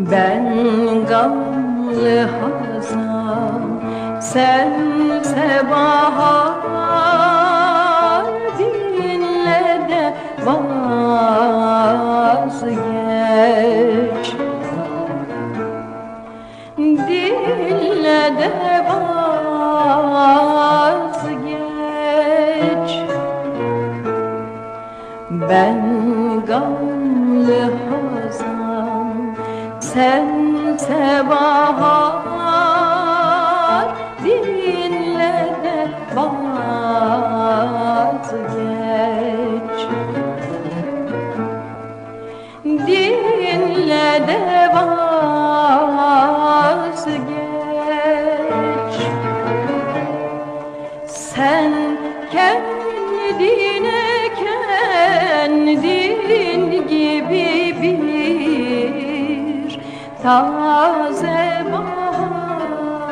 Ben gamlı hazan Sense bahar Dinle de vazgeç. Dinle de vazgeç. Ben gamlı hazan Sense bahar Dinle de vazgeç Dinle de vazgeç Sen kendine kendin gibi bir taze bahar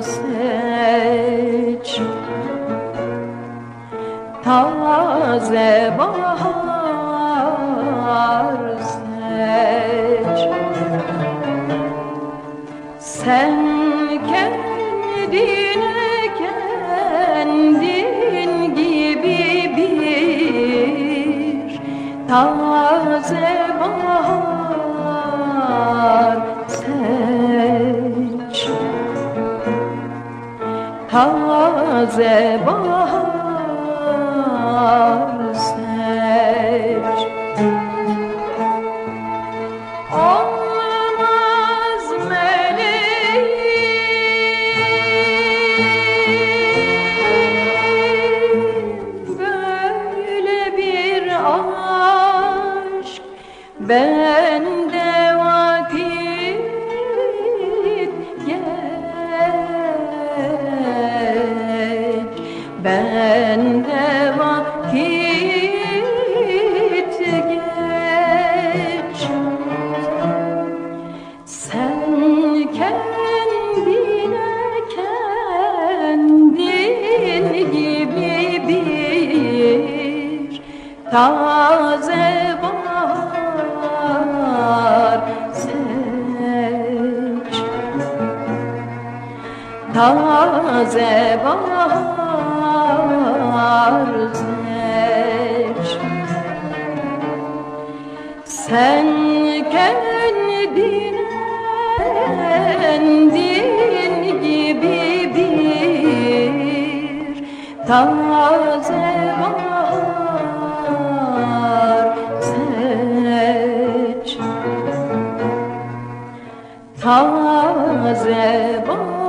seç. Taze bahar seç. Sen kendine kendin gibi bir taze bahar seç. Taze bahar seç. Olmaz meleğim. Böyle bir aşk bende bende vakit geç sen kendine kendin gibi bir taze bahar seç. Taze bahar sen kendine kendin gibi bir taze bahar seç. Taze bahar